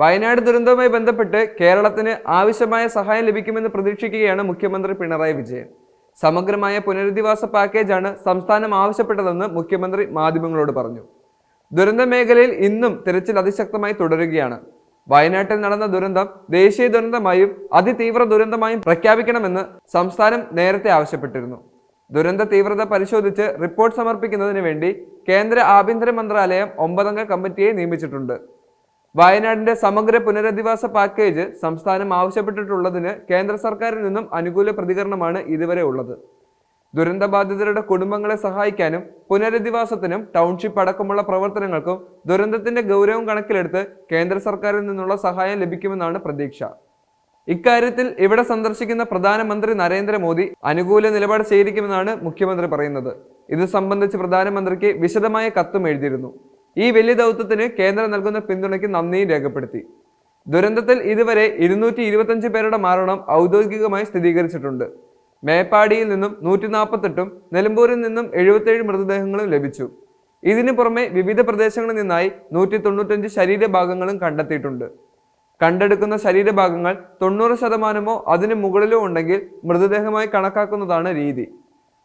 വയനാട് ദുരന്തവുമായി ബന്ധപ്പെട്ട് കേരളത്തിന് ആവശ്യമായ സഹായം ലഭിക്കുമെന്ന് പ്രതീക്ഷിക്കുകയാണ് മുഖ്യമന്ത്രി പിണറായി വിജയൻ. സമഗ്രമായ പുനരധിവാസ പാക്കേജാണ് സംസ്ഥാനം ആവശ്യപ്പെട്ടതെന്ന് മുഖ്യമന്ത്രി മാധ്യമങ്ങളോട് പറഞ്ഞു. ദുരന്ത മേഖലയിൽ ഇന്നും തിരച്ചിൽ അതിശക്തമായി തുടരുകയാണ്. വയനാട്ടിൽ നടന്ന ദുരന്തം ദേശീയ ദുരന്തമായും അതിതീവ്ര ദുരന്തമായും പ്രഖ്യാപിക്കണമെന്ന് സംസ്ഥാനം നേരത്തെ ആവശ്യപ്പെട്ടിരുന്നു. ദുരന്ത തീവ്രത പരിശോധിച്ച് റിപ്പോർട്ട് സമർപ്പിക്കുന്നതിന് വേണ്ടി കേന്ദ്ര ആഭ്യന്തര മന്ത്രാലയം ഒമ്പതംഗ കമ്മിറ്റിയെ നിയമിച്ചിട്ടുണ്ട്. വയനാടിന്റെ സമഗ്ര പുനരധിവാസ പാക്കേജ് സംസ്ഥാനം ആവശ്യപ്പെട്ടിട്ടുള്ളതിന് കേന്ദ്ര സർക്കാരിൽ നിന്നും അനുകൂല പ്രതികരണമാണ് ഇതുവരെ ഉള്ളത്. ദുരന്തബാധിതരുടെ കുടുംബങ്ങളെ സഹായിക്കാനും പുനരധിവാസത്തിനും ടൗൺഷിപ്പ് അടക്കമുള്ള പ്രവർത്തനങ്ങൾക്കും ദുരന്തത്തിന്റെ ഗൗരവം കണക്കിലെടുത്ത് കേന്ദ്ര സർക്കാരിൽ നിന്നുള്ള സഹായം ലഭിക്കുമെന്നാണ് പ്രതീക്ഷ. ഇക്കാര്യത്തിൽ ഇവിടെ സന്ദർശിക്കുന്ന പ്രധാനമന്ത്രി നരേന്ദ്രമോദി അനുകൂല നിലപാട് സ്വീകരിക്കുമെന്നാണ് മുഖ്യമന്ത്രി പറയുന്നത്. ഇത് സംബന്ധിച്ച് പ്രധാനമന്ത്രിക്ക് വിശദമായ കത്തും എഴുതിയിരുന്നു. ഈ വലിയ ദൗത്യത്തിന് കേന്ദ്രം നൽകുന്ന പിന്തുണയ്ക്ക് നന്ദിയും രേഖപ്പെടുത്തി. ദുരന്തത്തിൽ ഇതുവരെ ഇരുന്നൂറ്റി ഇരുപത്തഞ്ച് പേരുടെ മരണം ഔദ്യോഗികമായി സ്ഥിരീകരിച്ചിട്ടുണ്ട്. മേപ്പാടിയിൽ നിന്നും നൂറ്റി നാൽപ്പത്തെട്ടും നിലമ്പൂരിൽ നിന്നും എഴുപത്തേഴ് മൃതദേഹങ്ങളും ലഭിച്ചു. ഇതിനു പുറമെ വിവിധ പ്രദേശങ്ങളിൽ നിന്നായി നൂറ്റി തൊണ്ണൂറ്റഞ്ച് ശരീരഭാഗങ്ങളും കണ്ടെത്തിയിട്ടുണ്ട്. കണ്ടെടുക്കുന്ന ശരീരഭാഗങ്ങൾ തൊണ്ണൂറ് ശതമാനമോ അതിന് മുകളിലോ ഉണ്ടെങ്കിൽ മൃതദേഹമായി കണക്കാക്കുന്നതാണ് രീതി.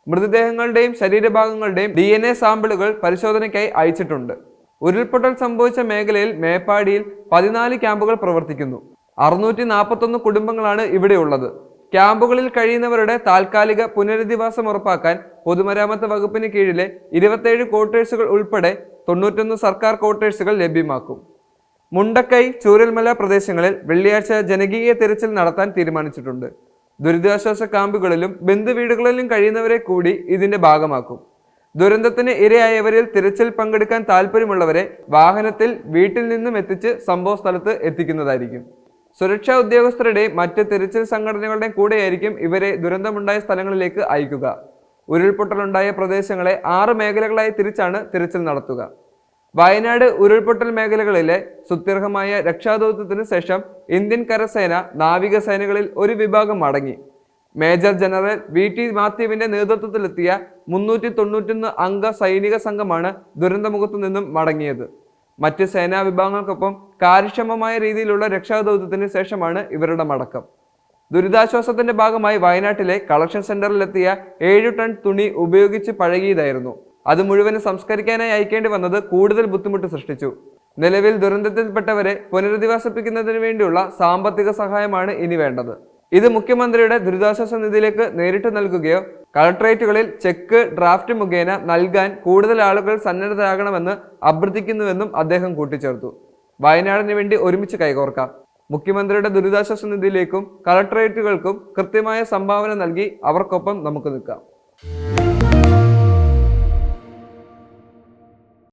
മൃതദേഹങ്ങളുടെയും ശരീരഭാഗങ്ങളുടെയും ഡി സാമ്പിളുകൾ പരിശോധനയ്ക്കായി അയച്ചിട്ടുണ്ട്. ഉരുൾപൊട്ടൽ സംഭവിച്ച മേഖലയിൽ മേപ്പാടിയിൽ പതിനാല് ക്യാമ്പുകൾ പ്രവർത്തിക്കുന്നു. അറുന്നൂറ്റി നാൽപ്പത്തൊന്ന് കുടുംബങ്ങളാണ് ഇവിടെയുള്ളത്. ക്യാമ്പുകളിൽ കഴിയുന്നവരുടെ താൽക്കാലിക പുനരധിവാസം ഉറപ്പാക്കാൻ പൊതുമരാമത്ത് വകുപ്പിന് കീഴിലെ ഇരുപത്തേഴ് ക്വാർട്ടേഴ്സുകൾ ഉൾപ്പെടെ തൊണ്ണൂറ്റൊന്ന് സർക്കാർ ക്വാർട്ടേഴ്സുകൾ ലഭ്യമാക്കും. മുണ്ടക്കൈ ചൂരൽമല പ്രദേശങ്ങളിൽ വെള്ളിയാഴ്ച ജനകീയ തിരച്ചിൽ നടത്താൻ തീരുമാനിച്ചിട്ടുണ്ട്. ദുരിതാശ്വാസ ക്യാമ്പുകളിലും ബന്ധുവീടുകളിലും കഴിയുന്നവരെ കൂടി ഇതിന്റെ ഭാഗമാക്കും. ദുരന്തത്തിന് ഇരയായവരിൽ തിരച്ചിൽ പങ്കെടുക്കാൻ താല്പര്യമുള്ളവരെ വാഹനത്തിൽ വീട്ടിൽ നിന്നും എത്തിച്ച് സംഭവ സ്ഥലത്ത് എത്തിക്കുന്നതായിരിക്കും. സുരക്ഷാ ഉദ്യോഗസ്ഥരുടെയും മറ്റ് തിരച്ചിൽ സംഘടനകളുടെയും കൂടെയായിരിക്കും ഇവരെ ദുരന്തമുണ്ടായ സ്ഥലങ്ങളിലേക്ക് അയക്കുക. ഉരുൾപൊട്ടലുണ്ടായ പ്രദേശങ്ങളെ ആറ് മേഖലകളായി തിരിച്ചാണ് തിരച്ചിൽ നടത്തുക. വയനാട് ഉരുൾപൊട്ടൽ മേഖലകളിലെ സുത്യർഹമായ രക്ഷാദൗത്യത്തിന് ശേഷം ഇന്ത്യൻ കരസേന നാവികസേനകളിൽ ഒരു വിഭാഗം മടങ്ങി. മേജർ ജനറൽ വി ടി മാത്യുവിന്റെ നേതൃത്വത്തിലെത്തിയ മുന്നൂറ്റി തൊണ്ണൂറ്റൊന്ന് അംഗ സൈനിക സംഘമാണ് ദുരന്തമുഖത്തു നിന്നും മടങ്ങിയത്. മറ്റ് സേനാ വിഭാഗങ്ങൾക്കൊപ്പം കാര്യക്ഷമമായ രീതിയിലുള്ള രക്ഷാദൗത്യത്തിന് ശേഷമാണ് ഇവരുടെ മടക്കം. ദുരിതാശ്വാസത്തിന്റെ ഭാഗമായി വയനാട്ടിലെ കളക്ഷൻ സെന്ററിലെത്തിയ ഏഴ് ടൺ തുണി ഉപയോഗിച്ച് പഴകിയതായിരുന്നു. അത് മുഴുവൻ സംസ്കരിക്കാനായി അയക്കേണ്ടി വന്നത് കൂടുതൽ ബുദ്ധിമുട്ട് സൃഷ്ടിച്ചു. നിലവിൽ ദുരന്തത്തിൽപ്പെട്ടവരെ പുനരധിവാസിപ്പിക്കുന്നതിന് വേണ്ടിയുള്ള സാമ്പത്തിക സഹായമാണ് ഇനി വേണ്ടത്. ഇത് മുഖ്യമന്ത്രിയുടെ ദുരിതാശ്വാസ നിധിയിലേക്ക് നേരിട്ട് നൽകുകയോ കളക്ടറേറ്റുകളിൽ ചെക്ക് ഡ്രാഫ്റ്റ് മുഖേന നൽകാൻ കൂടുതൽ ആളുകൾ സന്നദ്ധരാകണമെന്ന് അഭ്യർത്ഥിക്കുന്നുവെന്നും അദ്ദേഹം കൂട്ടിച്ചേർത്തു. വയനാടിന് വേണ്ടി ഒരുമിച്ച് കൈകോർക്കാം. മുഖ്യമന്ത്രിയുടെ ദുരിതാശ്വാസ നിധിയിലേക്കും കളക്ടറേറ്റുകൾക്കും കൃത്യമായ സംഭാവന നൽകി അവർക്കൊപ്പം നമുക്ക് നിൽക്കാം.